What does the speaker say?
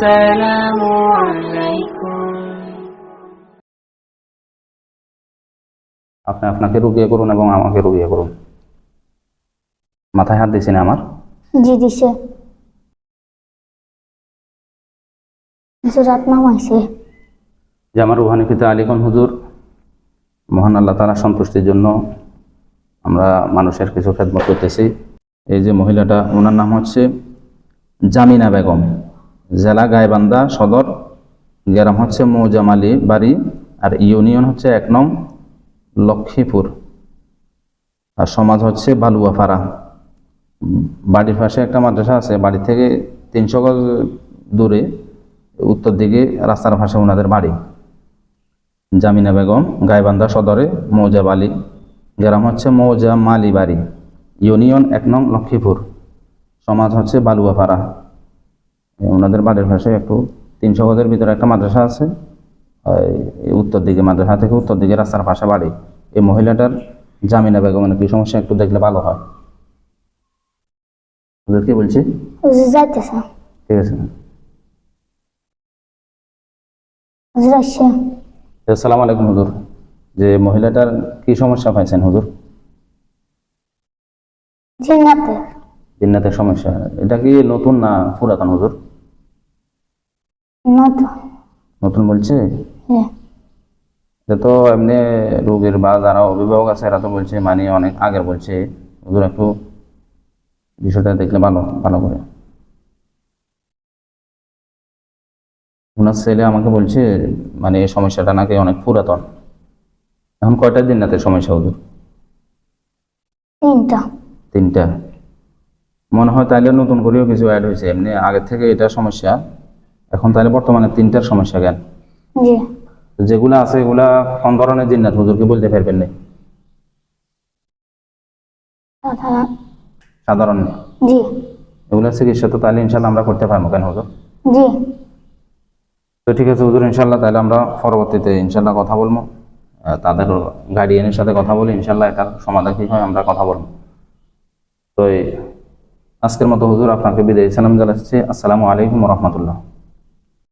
السلام عليكم আপনি আপনাকে রুগিয়ে করুন এবং আমাকে রুগিয়ে করুন মাথায় হাত দিয়েছেন আমার জি দিছে রাত নামাইছে যে আমার রুহানি পিতা আলিগন হুজুর মহান আল্লাহ তালা সন্তুষ্টির জন্য আমরা মানুষের কিছু খেদমত করতেছি এই যে মহিলাটা ওনার নাম হচ্ছে জামিনা বেগম জেলা গাইবান্ধা সদর গ্রাম হচ্ছে মৌজামালি বাড়ি আর ইউনিয়ন হচ্ছে এক নং লক্ষ্মীপুর। আর সমাজ হচ্ছে বালুয়াপাড়া। উম, বাড়ির পাশে একটা মাদ্রাসা আছে বাড়ি থেকে তিনশো গজ দূরে উত্তর দিকে রাস্তার পাশে ওনাদের বাড়ি। জামিনা বেগম গাইবান্ধা সদরে মৌজা বালি গ্রাম হচ্ছে মৌজা মালি বাড়ি। ইউনিয়ন এক নং লক্ষ্মীপুর। সমাজ হচ্ছে বালুয়াপাড়া। এ, ওনাদের বাড়ির পাশে একটু তিনশো গজের ভিতরে একটা মাদ্রাসা আছে। উত্তর দিকে মাদ্রাসা থেকে উত্তর দিকে রাস্তার পাশে বাড়ি। এই মহিলাটার জামিনা বেগমের কি সমস্যা একটু দেখলে ভালো হয়? কি বলছি? ঠিক আছে। আসসালামু আলাইকুম হুজুর। যে মহিলাটার কি সমস্যা পাইছেন হুজুর? জিন্নাতে জিন্নাতের সমস্যা। এটা কি নতুন না পুরাতন হুজুর? নতুন। বলছে? হ্যাঁ। তো এমনি রোগীর বা যারা অভিভাবক আছে এরা তো বলছে মানে অনেক আগের বলছে। হুজুর একটু বিষয়টা দেখলে ভালো ভালো করে। ওনার ছেলে আমাকে বলছে মানে এই সমস্যাটা নাকি অনেক পুরাতন। এখন কয়টা জিন্নাতের সমস্যা ওদের? তিনটা। তিনটা। মনে হয় তাইলে নতুন করেও কিছু অ্যাড হয়েছে। এমনি আগের থেকে এটা সমস্যা। এখন তাহলে বর্তমানে তিনটার সমস্যা জ্ঞান জি। যেগুলো আছে এগুলা কোন ধরনের জিন্নাত হুজুরকে বলতে পারবেন না। সাধারণ। জি। এগুলা চিকিৎসা তো তাহলে ইনশাল্লাহ আমরা করতে পারব কেন হুজুর? জি। তো ঠিক আছে হুজুর ইনশাল্লাহ তাহলে আমরা পরবর্তীতে ইনশাল্লাহ কথা বলব। তাদের গার্ডিয়ানের সাথে কথা বলে ইনশাল্লাহ এটার সমাধান কি হয় আমরা কথা বলব। তো আজকের মতো হুজুর আপনাকে বিদায় সালাম জানাচ্ছি। আসসালামু আলাইকুম রহমতুল্লাহ।